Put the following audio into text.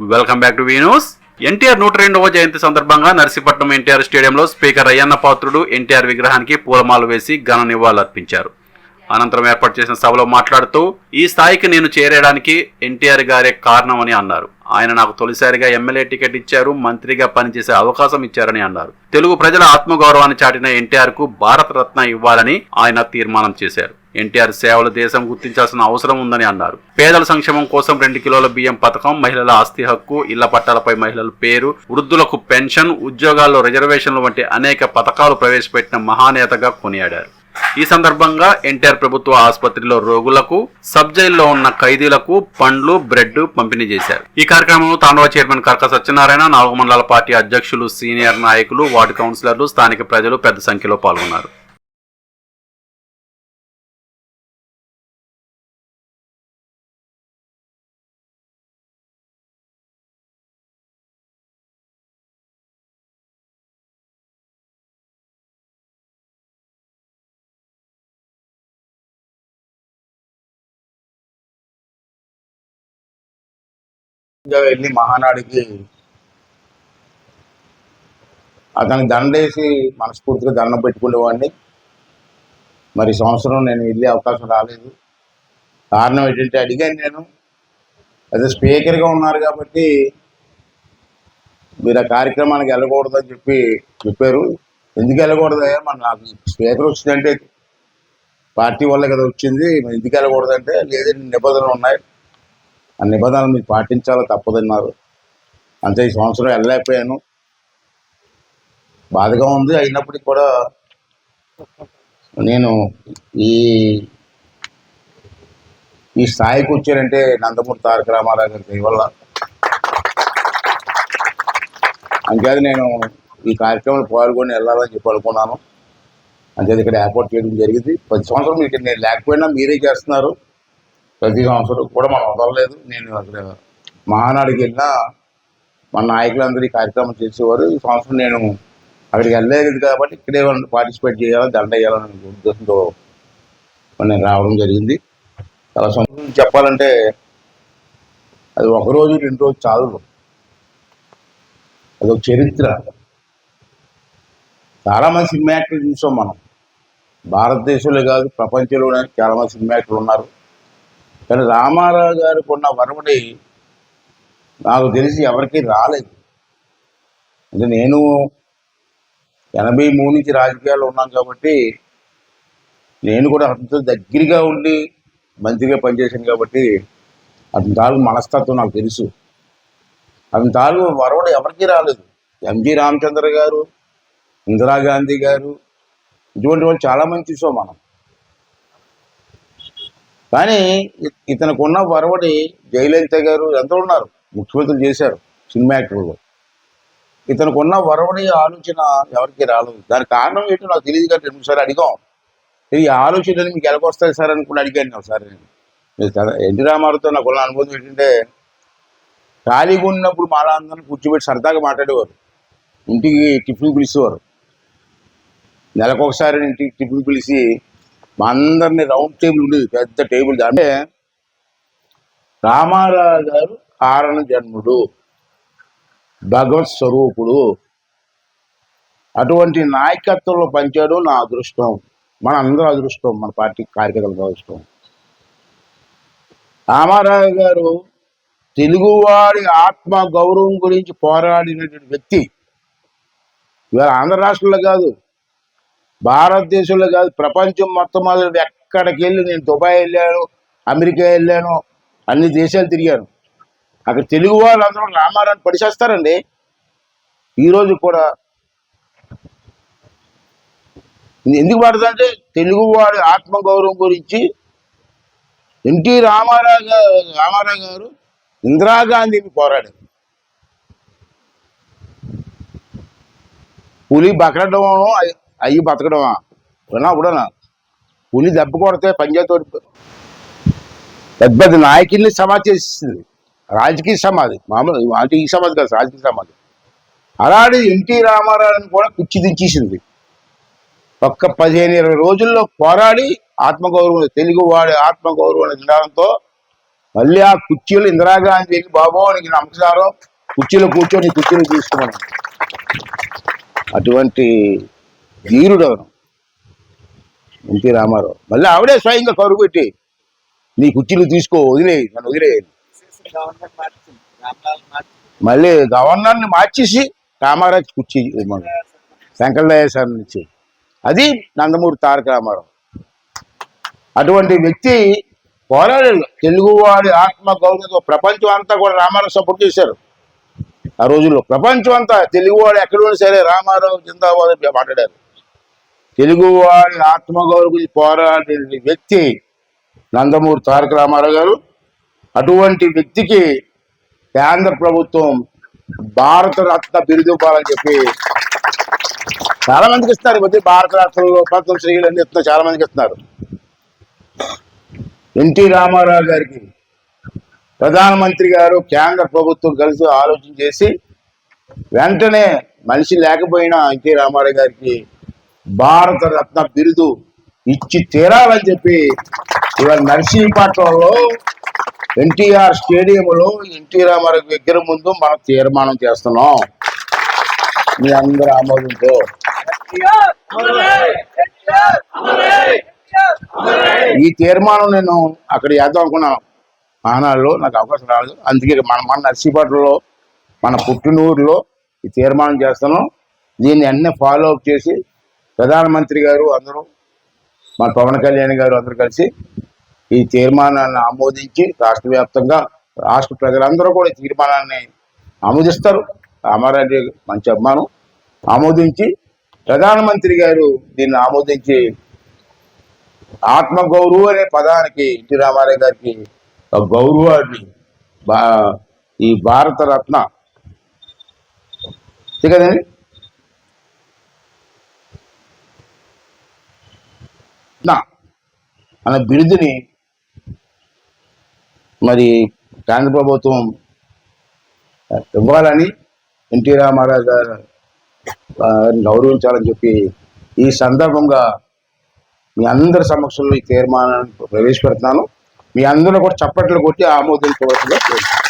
Welcome back to news NTR నూట రెండవ జయంతి సందర్భంగా నర్సీపట్నం ఎన్టీఆర్ స్టేడియంలో స్పీకర్ అయ్యన్న పాత్రుడు ఎన్టీఆర్ విగ్రహానికి పూలమాలు వేసి ఘన నివాళులర్పించారు. అనంతరం ఏర్పాటు చేసిన సభలో మాట్లాడుతూ ఈ స్థాయికి నేను చేరేయడానికి ఎన్టీఆర్ గారే కారణమని అన్నారు. ఆయన నాకు తొలిసారిగా ఎమ్మెల్యే టికెట్ ఇచ్చారు మంత్రిగా పనిచేసే అవకాశం ఇచ్చారని అన్నారు. తెలుగు ప్రజల ఆత్మగౌరవాన్ని చాటిన ఎన్టీఆర్కు భారతరత్న ఇవ్వాలని ఆయన తీర్మానం చేశారు. ఎన్టీఆర్ సేవలు దేశం గుర్తించాల్సిన అవసరం ఉందని అన్నారు. పేదల సంక్షేమం కోసం రెండు కిలోల బియ్యం పథకం మహిళల ఆస్తి హక్కు ఇళ్ళ పట్టాలపై మహిళల పేరు వృద్ధులకు పెన్షన్ ఉద్యోగాల్లో రిజర్వేషన్లు వంటి అనేక పథకాలు ప్రవేశపెట్టిన మహానేతగా కొనియాడారు. ఈ సందర్భంగా ఎన్టీఆర్ ప్రభుత్వ ఆసుపత్రిలో రోగులకు సబ్ జైల్లో ఉన్న ఖైదీలకు పండ్లు బ్రెడ్ పంపిణీ చేశారు. ఈ కార్యక్రమంలో తాండవ చైర్మన్ కర్క సత్యనారాయణ నాలుగు మండల పార్టీ అధ్యక్షులు సీనియర్ నాయకులు వార్డు కౌన్సిలర్లు స్థానిక ప్రజలు పెద్ద సంఖ్యలో పాల్గొన్నారు. వెళ్ళి మహానాడికి అతనికి దండేసి మనస్ఫూర్తిగా దండం పెట్టుకునేవాడిని. మరి సంవత్సరం నేను వెళ్ళే అవకాశం రాలేదు. కారణం ఏంటంటే అడిగాను నేను. అదే స్పీకర్గా ఉన్నారు కాబట్టి మీరు ఆ కార్యక్రమానికి వెళ్ళకూడదని చెప్పి చెప్పారు. ఎందుకు వెళ్ళకూడదు మన నాకు స్పీకర్ వచ్చిందంటే పార్టీ వల్ల కదా వచ్చింది. మరి ఎందుకు వెళ్ళకూడదంటే లేదంటే నిబంధనలు ఉన్నాయి. ఆ నిబంధనలు మీరు పాటించాలో తప్పదన్నారు అంతే ఈ సంవత్సరం వెళ్ళలేకపోయాను. బాధగా ఉంది అయినప్పటికీ కూడా నేను ఈ ఈ స్థాయికి వచ్చారంటే నందమూరి తారక రామారావు గారి దయ వల్ల. అంతేది నేను ఈ కార్యక్రమంలో పాల్గొని వెళ్ళాలని చెప్పి అనుకున్నాను. అంతేది ఇక్కడ ఏర్పాటు చేయడం జరిగింది. ప్రతి సంవత్సరం మీకు నేను లేకపోయినా మీరే చేస్తున్నారు. ప్రతి సంవత్సరం కూడా మనం వదలలేదు. నేను అక్కడ మహానాడికి వెళ్ళినా మన నాయకులందరూ ఈ కార్యక్రమం చేసేవారు. ఈ సంవత్సరం నేను అక్కడికి వెళ్ళలేదు కాబట్టి ఇక్కడే పార్టిసిపేట్ చేయాలి దండ వేయాలనే ఉద్దేశంతో మరి నేను రావడం జరిగింది. చాలా సంవత్సరం చెప్పాలంటే అది ఒక రోజు రెండు రోజు చాలు. అదొక చరిత్ర. చాలామంది సినిమా యాక్టర్లు చూసాం మనం. భారతదేశంలో కాదు ప్రపంచంలోనే చాలామంది సినిమా యాక్టర్లు ఉన్నారు. కానీ రామారావు గారికి ఉన్న వరవడి నాకు తెలిసి ఎవరికీ రాలేదు. అంటే నేను ఎనభై మూడు నుంచి రాజకీయాల్లో ఉన్నాను కాబట్టి నేను కూడా అతనితో దగ్గరగా ఉండి మంచిగా పనిచేశాను కాబట్టి అతని తాలూకు మనస్తత్వం నాకు తెలుసు. అతని తాలూకు వరవడు ఎవరికీ రాలేదు. ఎంజి రామచంద్ర గారు ఇందిరాగాంధీ గారు ఇటువంటి వాళ్ళు చాలామంది చూసాం మనం. కానీ ఇ- ఇతనికి ఉన్న వరవడి జయలలిత గారు ఎంతో ఉన్నారు. ముఖ్యమంత్రులు చేశారు సినిమా యాక్టర్లు ఇతనికి ఉన్న వరవడి ఆలోచన ఎవరికి రాలేదు. దాని కారణం ఏంటో నాకు తెలియదు కానీ రెండుసారి అడిగాం. ఈ ఆలోచనలు మీకు ఎలాగొస్తాయి సార్ అనుకుని అడిగాను ఒకసారి నేను. ఎన్టీ రామారావుతో నాకు ఉన్న అనుభవం ఏంటంటే ఖాళీగా ఉన్నప్పుడు మాలా అందరిని కూర్చోబెట్టి సరదాగా మాట్లాడేవారు. ఇంటికి టిఫిన్ పిలిచేవారు. నెలకొకసారి ఇంటికి టిఫిన్ పిలిచి మా అందరిని రౌండ్ టేబుల్ ఉండేది పెద్ద టేబుల్ అంటే రామారావు గారు కారణ జన్ముడు భగవత్ స్వరూపుడు. అటువంటి నాయకత్వంలో పంచాడు నా అదృష్టం. మన అందరూ అదృష్టం మన పార్టీ కార్యకర్తల అదృష్టం. రామారావు గారు తెలుగువాడి ఆత్మ గౌరవం గురించి పోరాడినటువంటి వ్యక్తి. ఇవాళ ఆంధ్ర రాష్ట్రంలో కాదు భారతదేశంలో కాదు ప్రపంచం మొత్తం మీద ఎక్కడికి వెళ్ళి నేను దుబాయ్ వెళ్ళాను అమెరికా వెళ్ళాను అన్ని దేశాలు తిరిగాను. అక్కడ తెలుగు వాళ్ళు అందరూ రామారాన్ని పడిచేస్తారండి. ఈరోజు కూడా ఎందుకు పడుతుందంటే తెలుగువాడి ఆత్మగౌరవం గురించి ఎన్టీ రామారావు గారు రామారావు గారు ఇందిరాగాంధీని పోరాడారు. పులి బతకడం అయ్యి బతకడమా? వినా ఇప్పుడన్నా పులి దెబ్బ కొడితే పంజాతోటి పెద్ద పెద్ద నాయకుల్ని సమాధి చేసింది రాజకీయ సమాధి. మామూలు అంటే ఈ సమాధి కాదు రాజకీయ సమాధి. అలాంటి ఎన్టీ రామారావుని కూడా కుర్చీ దించేసింది. ఒక్క పదిహేను ఇరవై రోజుల్లో పోరాడి ఆత్మగౌరవం తెలుగు వాడి ఆత్మగౌరవం తినడంతో మళ్ళీ ఆ కుర్చీలు ఇందిరాగాంధీ వెళ్ళి బాబు నీకు నమస్కారం. కుర్చీలో కూర్చొని కుర్చీలు తీసుకున్నాను అటువంటి ధీరుడు అవను ఎన్టీ రామారావు. మళ్ళీ ఆవిడే స్వయంగా కరువు పెట్టి నీ కుర్చీలు తీసుకో వదిలే నన్ను వదిలే మళ్ళీ గవర్నర్ని మార్చేసి రామారాజు కుర్చీ ఇవ్వమని సార్ నుంచి అది నందమూరి తారక రామారావు. అటువంటి వ్యక్తి పోరాడాడు. తెలుగువాడి ఆత్మ గౌరవంతో ప్రపంచం అంతా కూడా రామారావు సపోర్ట్ చేశారు. ఆ రోజుల్లో ప్రపంచం అంతా తెలుగువాడు ఎక్కడ ఉన్నా సరే రామారావు జిందాబాద్ మాట్లాడారు. తెలుగువారి ఆత్మ గౌరవం గురించి పోరాడే వ్యక్తి నందమూరి తారక రామారావు గారు. అటువంటి వ్యక్తికి కేంద్ర ప్రభుత్వం భారత రత్న బిరుదు ఇవ్వాలని చెప్పి చాలా మందికి ఇస్తున్నారు ఈ మధ్య భారత రత్నంలో పద్మ అన్ని ఇస్తున్నారు చాలా మందికి ఇస్తున్నారు. ఎన్టీ రామారావు గారికి ప్రధానమంత్రి గారు కేంద్ర ప్రభుత్వం కలిసి ఆలోచన చేసి వెంటనే మనిషి లేకపోయినా ఎన్టీ రామారావు గారికి భారత రత్న బిరుదు ఇచ్చి తీరాలని చెప్పి ఇవాళ నర్సీపట్నంలో ఎన్టీఆర్ స్టేడియంలో ఎన్టీ రామారావు విగ్రహం ముందు మనం తీర్మానం చేస్తున్నాం. మీ అందరి ఆమోదంతో. ఈ తీర్మానం నేను అక్కడ చేద్దాం అనుకున్నాను. ఆనాడులో నాకు అవకాశం రాలేదు. అందుకే మన మన నర్సీపట్నంలో మన పుట్టినూరులో ఈ తీర్మానం చేస్తాను దీన్ని అన్నీ ఫాలో అప్ చేసి ప్రధానమంత్రి గారు అందరూ మన పవన్ కళ్యాణ్ గారు అందరూ కలిసి ఈ తీర్మానాన్ని ఆమోదించి రాష్ట్ర వ్యాప్తంగా రాష్ట్ర ప్రజలందరూ కూడా ఈ తీర్మానాన్ని ఆమోదిస్తారు. అమరారెడ్డి మంచి అభిమానం. ఆమోదించి ప్రధానమంత్రి గారు దీన్ని ఆమోదించి ఆత్మగౌరవం అనే పదానికి ఎన్టీ రామారావు గారికి గౌరవాన్ని ఈ భారత రత్న అంతే కదండి నా అనే బిరుదుని మరి కేంద్ర ప్రభుత్వం ఇవ్వాలని ఎన్టీ రామారావు గారు గౌరవించాలని చెప్పి ఈ సందర్భంగా మీ అందరి సమక్షంలో ఈ తీర్మానాన్ని ప్రవేశపెడుతున్నాను మీ అందరూ కూడా చప్పట్లు కొట్టి ఆమోదించవలసిందిగా కోరుతున్నాను.